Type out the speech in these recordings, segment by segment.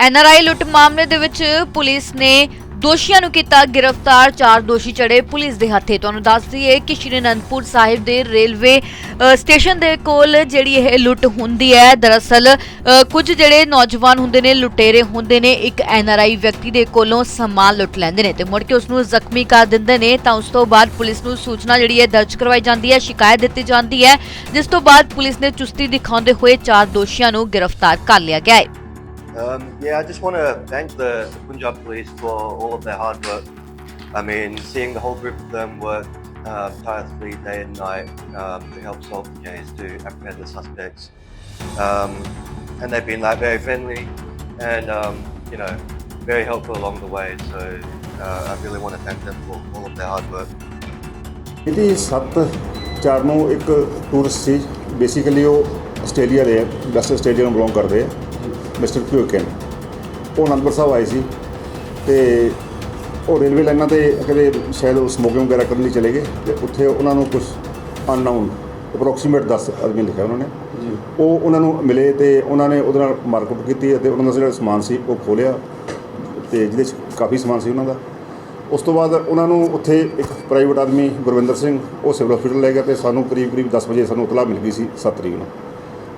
NRI ਲੁੱਟ ਮਾਮਲੇ ਦੇ ਵਿੱਚ ਪੁਲਿਸ ਨੇ ਦੋਸ਼ੀਆਂ ਨੂੰ ਕੀਤਾ ਗ੍ਰਿਫਤਾਰ, ਚਾਰ ਦੋਸ਼ੀ ਚੜੇ ਪੁਲਿਸ ਦੇ ਹੱਥੇ। ਤੁਹਾਨੂੰ ਦੱਸ ਦਈਏ ਕਿ ਸ਼੍ਰੀ ਅਨੰਦਪੁਰ ਸਾਹਿਬ ਦੇ ਰੇਲਵੇ ਸਟੇਸ਼ਨ ਦੇ ਕੋਲ ਜਿਹੜੀ ਇਹ ਲੁੱਟ ਹੁੰਦੀ ਹੈ, ਦਰਅਸਲ ਕੁਝ ਜਿਹੜੇ ਨੌਜਵਾਨ ਹੁੰਦੇ ਨੇ, ਲੁਟੇਰੇ ਹੁੰਦੇ ਨੇ, ਇੱਕ ਐਨਆਰਆਈ ਵਿਅਕਤੀ ਦੇ ਕੋਲੋਂ ਸਮਾਨ ਲੁੱਟ ਲੈਂਦੇ ਨੇ ਤੇ ਮੁੜ ਕੇ ਉਸ ਨੂੰ ਜ਼ਖਮੀ ਕਰ ਦਿੰਦੇ ਨੇ। ਤਾਂ ਉਸ ਤੋਂ ਬਾਅਦ ਪੁਲਿਸ ਨੂੰ ਸੂਚਨਾ ਜਿਹੜੀ ਹੈ ਦਰਜ ਕਰਵਾਈ ਜਾਂਦੀ ਹੈ, ਸ਼ਿਕਾਇਤ ਦਿੱਤੀ ਜਾਂਦੀ ਹੈ, ਜਿਸ ਤੋਂ ਬਾਅਦ ਪੁਲਿਸ ਨੇ ਚੁਸਤੀ ਦਿਖਾਉਂਦੇ ਹੋਏ ਚਾਰ ਦੋਸ਼ੀਆਂ ਨੂੰ ਗ੍ਰਿਫਤਾਰ ਕਰ ਲਿਆ ਗਿਆ ਹੈ। Um, yeah, I just want to thank the Punjab police for all of their hard work. I mean, seeing the whole group of them work uh, tirelessly day and night um, to help solve the case, to apprehend the suspects. Um, and they've been like very friendly and um, you know very helpful along the way. So uh, I really want to thank them for all of their hard work. ਇਹਦੀ 7 ਚਾਰ ਨੂੰ ਇੱਕ tourist ਸੀ basically ਉਹ Australia ਦੇ west Australia ਨੂੰ belong ਕਰਦੇ ਆ ਮਿਸਟਰ ਕਿਊਕਨ ਉਹ ਅਨੰਦਪੁਰ ਸਾਹਿਬ ਆਏ ਸੀ ਤੇ ਉਹ ਰੇਲਵੇ ਲਾਈਨਾਂ ਤੇ ਕਦੇ ਸ਼ਾਇਦ ਉਹ ਸਮੋਕਿੰਗ ਵਗੈਰਾ ਕਰਨ ਲਈ ਚਲੇ ਗਏ ਤੇ ਉੱਥੇ ਉਹਨਾਂ ਨੂੰ ਕੁਝ ਅਨਨਾਊਨ ਅਪਰੋਕਸੀਮੇਟ 10 ਆਦਮੀ ਲਿਖਿਆ ਉਹਨਾਂ ਨੇ। ਉਹ ਉਹਨਾਂ ਨੂੰ ਮਿਲੇ ਤੇ ਉਹਨਾਂ ਨੇ ਉਹਦੇ ਨਾਲ ਮਾਰਕੁੱਟ ਕੀਤੀ ਅਤੇ ਉਹਨਾਂ ਦਾ ਜਿਹੜਾ ਸਮਾਨ ਸੀ ਉਹ ਖੋਲਿਆ ਤੇ ਜਿਹਦੇ 'ਚ ਕਾਫੀ ਸਮਾਨ ਸੀ ਉਹਨਾਂ ਦਾ। ਉਸ ਤੋਂ ਬਾਅਦ ਉਹਨਾਂ ਨੂੰ ਉੱਥੇ ਇੱਕ ਪ੍ਰਾਈਵੇਟ ਆਦਮੀ ਗੁਰਵਿੰਦਰ ਸਿੰਘ ਉਹ ਸਿਵਲ ਹਸਪੀਟਲ ਲੈ ਗਿਆ ਤੇ ਸਾਨੂੰ ਕਰੀਬ ਕਰੀਬ 10 ਵਜੇ ਸਾਨੂੰ ਇਤਲਾਹ ਮਿਲ ਗਈ ਸੀ 7 ਤਰੀਕ ਨੂੰ।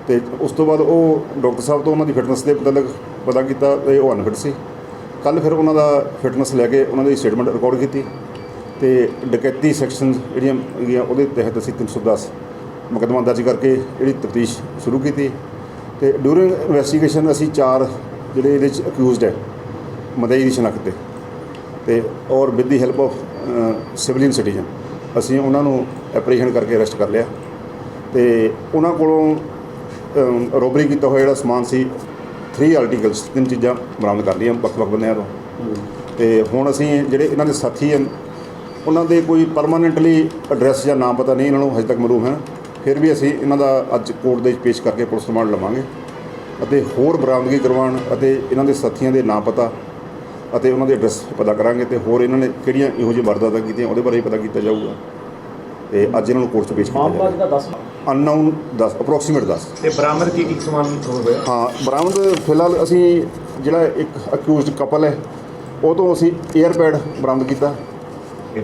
ਤੇ ਉਸ ਤੋਂ ਬਾਅਦ ਉਹ ਡਾਕਟਰ ਸਾਹਿਬ ਤੋਂ ਉਹਨਾਂ ਦੀ ਫਿਟਨੈਸ ਦੇ ਮੁਤਲਕ ਪਤਾ ਕੀਤਾ ਤੇ ਉਹ ਅਨਫਿਟ ਸੀ। ਕੱਲ ਫਿਰ ਉਹਨਾਂ ਦਾ ਫਿਟਨੈਸ ਲੈ ਕੇ ਉਹਨਾਂ ਦੀ ਸਟੇਟਮੈਂਟ ਰਿਕਾਰਡ ਕੀਤੀ ਤੇ ਡਕੈਤੀ ਸੈਕਸ਼ਨ ਜਿਹੜੀਆਂ ਹੈਗੀਆਂ ਉਹਦੇ ਤਹਿਤ ਅਸੀਂ 310 ਮੁਕੱਦਮਾ ਦਰਜ ਕਰਕੇ ਜਿਹੜੀ ਤਫਤੀਸ਼ ਸ਼ੁਰੂ ਕੀਤੀ ਤੇ ਡਿਊਰਿੰਗ ਇਨਵੈਸਟੀਗੇਸ਼ਨ ਅਸੀਂ ਚਾਰ ਜਿਹੜੇ ਇਹਦੇ ਚ ਅਕਿਊਜ਼ਡ ਹੈ, ਮਦਈ ਦੀ ਸ਼ਨਾਖਤ ਤੇ ਤੇ ਔਰ with the help of civilian citizen ਅਸੀਂ ਉਹਨਾਂ ਨੂੰ ਐਪਰੀਹੈਂਡ ਕਰਕੇ ਅਰੈਸਟ ਕਰ ਲਿਆ ਤੇ ਉਹਨਾਂ ਕੋਲੋਂ ਰੋਬਰੀ ਕੀਤਾ ਹੋਇਆ ਜਿਹੜਾ ਸਮਾਨ ਸੀ 3 ਆਰਟੀਕਲਸ ਤਿੰਨ ਚੀਜ਼ਾਂ ਬਰਾਮਦ ਕਰ ਲਈਆਂ ਵੱਖ-ਵੱਖ ਬੰਦਿਆਂ ਤੋਂ। ਤੇ ਹੁਣ ਅਸੀਂ ਜਿਹੜੇ ਇਹਨਾਂ ਦੇ ਸਾਥੀ ਹਨ ਉਹਨਾਂ ਦੇ ਕੋਈ ਪਰਮਾਨੈਂਟਲੀ ਐਡਰੈਸ ਜਾਂ ਨਾਮ ਪਤਾ ਨਹੀਂ ਇਹਨਾਂ ਨੂੰ ਹਜੇ ਤੱਕ ਮਾਲੂਮ ਹੈ ਫਿਰ ਵੀ ਅਸੀਂ ਇਹਨਾਂ ਦਾ ਅੱਜ ਕੋਰਟ ਦੇ ਵਿੱਚ ਪੇਸ਼ ਕਰਕੇ ਪੁਲਿਸ ਰਿਮਾਂਡ ਲਵਾਂਗੇ। ਅਤੇ ਹੋਰ ਬਰਾਮਦਗੀ ਕਰਵਾਉਣ ਅਤੇ ਇਹਨਾਂ ਦੇ ਸਾਥੀਆਂ ਦੇ ਨਾਮ ਪਤਾ ਅਤੇ ਉਹਨਾਂ ਦੇ ਐਡਰੈਸ ਪਤਾ ਕਰਾਂਗੇ ਤੇ ਹੋਰ ਇਹਨਾਂ ਨੇ ਕਿਹੜੀਆਂ ਇਹੋ ਜਿਹੀ ਵਾਰਦਾਤਾਂ ਕੀਤੀਆਂ ਉਹਦੇ ਬਾਰੇ ਪਤਾ ਕੀਤਾ ਜਾਊਗਾ। ਤੇ ਅੱਜ ਇਹਨਾਂ ਨੂੰ ਕੋਰਟ 'ਚ ਪੇਸ਼ ਕੀਤਾ 10 ਅਨਨਾਊਨ 10 ਅਪਰੋਕਸੀਮੇਟ 10 ਤੇ ਬਰਾਮਦ ਕੀ ਕੀ ਸਮਾਨ ਹੋਵੇ ਹਾਂ ਬਰਾਮਦ ਫਿਲਹਾਲ ਅਸੀਂ ਜਿਹੜਾ ਇੱਕ ਅਕਿਊਜ਼ਡ ਕਪਲ ਹੈ ਉਹ ਤੋਂ ਅਸੀਂ 에ਅਰ ਪੈਡ ਬਰਾਮਦ ਕੀਤਾ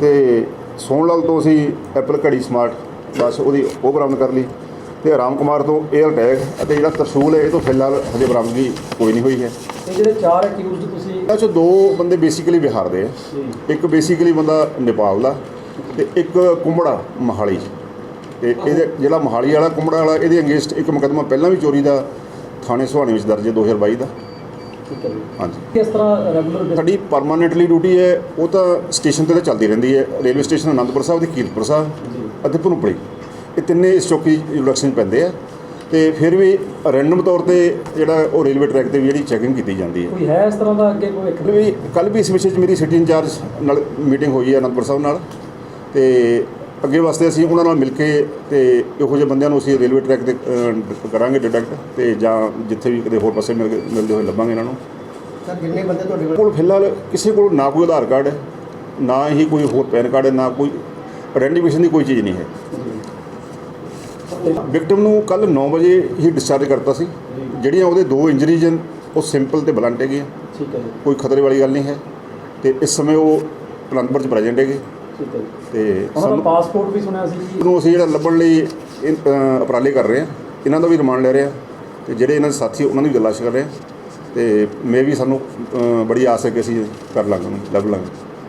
ਤੇ ਸੋਹਣ ਲਾਲ ਤੋਂ ਅਸੀਂ ਐਪਲ ਘੜੀ ਸਮਾਰਟ ਬਸ ਉਹਦੀ ਉਹ ਬਰਾਮਦ ਕਰ ਲਈ ਤੇ ਰਾਮ ਕੁਮਾਰ ਤੋਂ 에ਅਰ ਟੈਗ ਅਤੇ ਜਿਹੜਾ ਤਰਸ਼ੂਲ ਹੈ ਇਹ ਤੋਂ ਫਿਲਹਾਲ ਹਜੇ ਬਰਾਮਦਗੀ ਕੋਈ ਨਹੀਂ ਹੋਈ ਹੈ। ਤੇ ਜਿਹੜੇ ਚਾਰ ਅਕਿਊਜ਼ਡ ਤੁਸੀਂ 'ਚੋਂ ਦੋ ਬੰਦੇ ਬੇਸਿਕਲੀ ਬਿਹਾਰ ਦੇ ਆ। ਇੱਕ ਬੇਸਿਕਲੀ ਬੰਦਾ ਨੇਪਾਲ ਦਾ ਤੇ ਇੱਕ ਕੁੰਬੜਾ ਮਹਾਲੀ ਤੇ ਇਹਦੇ ਜਿਹੜਾ ਮਹਾਲੀ ਵਾਲਾ ਕੁੰਬੜਾ ਵਾਲਾ ਇਹਦੇ ਅਗੇਂਸਟ ਇੱਕ ਮੁਕੱਦਮਾ ਪਹਿਲਾਂ ਵੀ ਚੋਰੀ ਦਾ ਥਾਣੇ ਸੁਹਾਣੇ ਵਿੱਚ ਦਰਜ ਹੈ 2022 ਦਾ। ਹਾਂਜੀ। ਕਿਸ ਤਰ੍ਹਾਂ ਰੈਗੂਲਰ ਸਾਡੀ ਪਰਮਾਨੈਂਟਲੀ ਡਿਊਟੀ ਹੈ ਉਹ ਤਾਂ ਸਟੇਸ਼ਨ ਤੇ ਤਾਂ ਚੱਲਦੀ ਰਹਿੰਦੀ ਹੈ। ਰੇਲਵੇ ਸਟੇਸ਼ਨ ਅਨੰਦਪੁਰ ਸਾਹਿਬ ਤੇ ਕੀਰਤਪੁਰ ਸਾਹਿਬ ਅਤੇ ਭਨੂਪੜੀ ਇਹ ਤਿੰਨੇ ਇਸ ਚੌਕੀ ਇਲੈਕਸ਼ਨ ਪੈਂਦੇ ਆ। ਤੇ ਫਿਰ ਵੀ ਰੈਂਡਮ ਤੌਰ ਤੇ ਜਿਹੜਾ ਉਹ ਰੇਲਵੇ ਟਰੈਕ ਤੇ ਵੀ ਜਿਹੜੀ ਚੈਕਿੰਗ ਕੀਤੀ ਜਾਂਦੀ ਹੈ। ਕੋਈ ਹੈ ਇਸ ਤਰ੍ਹਾਂ ਦਾ ਅੱਗੇ ਕੋਈ ਇੱਕ ਵੀ ਕੱਲ ਵੀ ਇਸ ਵਿਸ਼ੇ 'ਚ ਮੇਰੀ ਸਿਟੀ ਇੰਚਾਰਜ ਨਾਲ ਮੀਟਿੰਗ ਹੋਈ ਹੈ ਅਨੰਦਪੁਰ ਸਾਹਿਬ ਨਾਲ। ਤੇ ਅੱਗੇ ਵਾਸਤੇ ਅਸੀਂ ਉਹਨਾਂ ਨਾਲ ਮਿਲ ਕੇ ਤੇ ਇਹੋ ਜਿਹੇ ਬੰਦਿਆਂ ਨੂੰ ਅਸੀਂ ਰੇਲਵੇ ਟਰੈਕ ਤੇ ਅਹ, ਕਰਾਂਗੇ ਡਿਟੈਕਟ ਤੇ ਜਾਂ ਜਿੱਥੇ ਵੀ ਕਿਤੇ ਹੋਰ ਪਾਸੇ ਮਿਲ ਕੇ ਮਿਲਦੇ ਹੋਏ ਲੱਭਾਂਗੇ ਇਹਨਾਂ ਨੂੰ। ਸਰ ਜਿੰਨੇ ਬੰਦੇ ਤੁਹਾਡੇ ਕੋਲ ਕੋਲ ਫਿਲਹਾਲ ਕਿਸੇ ਕੋਲ ਨਾ ਕੋਈ ਆਧਾਰ ਕਾਰਡ ਹੈ ਨਾ ਹੀ ਕੋਈ ਹੋਰ ਪੈਨ ਕਾਰਡ ਹੈ ਨਾ ਕੋਈ ਆਇਡੈਂਟੀਫਿਕੇਸ਼ਨ ਦੀ ਕੋਈ ਚੀਜ਼ ਨਹੀਂ ਹੈ। ਵਿਕਟਮ ਨੂੰ ਕੱਲ 9 ਵਜੇ ਹੀ ਡਿਸਚਾਰਜ ਕਰਤਾ ਸੀ। ਜਿਹੜੀਆਂ ਉਹਦੇ ਦੋ ਇੰਜਰੀਜ਼ ਹਨ ਉਹ ਸਿੰਪਲ ਤੇ ਬਲੰਟ ਹੈਗੀਆਂ। ਠੀਕ ਹੈ ਜੀ। ਕੋਈ ਖਤਰੇ ਵਾਲੀ ਗੱਲ ਨਹੀਂ ਹੈ। ਤੇ ਇਸ ਸਮੇਂ ਉਹ ਅਨੰਦਪੁਰ ਚ ਪ੍ਰੈਜ਼ੈਂਟ ਹੈਗੇ। ਠੀਕ ਹੈ ਜੀ। ਤੇ ਉਹਨਾਂ ਦਾ ਸਾਨੂੰ ਪਾਸਪੋਰਟ ਵੀ ਸੁਣਿਆ ਸੀ ਜੀ। ਨੂੰ ਅਸੀਂ ਜਿਹੜਾ ਲੱਭਣ ਲਈ ਇਹ, ਅ, ਉਪਰਾਲੇ ਕਰ ਰਹੇ ਹਾਂ। ਇਹਨਾਂ ਦਾ ਵੀ ਰਿਮਾਂਡ ਲੈ ਰਹੇ ਹਾਂ ਤੇ ਜਿਹੜੇ ਇਹਨਾਂ ਦੇ ਸਾਥੀ ਉਹਨਾਂ ਦੀ ਵੀ ਤਲਾਸ਼ ਕਰ ਰਹੇ ਹਾਂ ਤੇ ਮੇ ਵੀ ਸਾਨੂੰ ਅ, ਬੜੀ ਆਸ ਹੈ ਕਿ ਅਸੀਂ ਕਰ ਲਾਂਗੇ ਉਹਨੂੰ ਲੱਭ ਲਾਂਗੇ।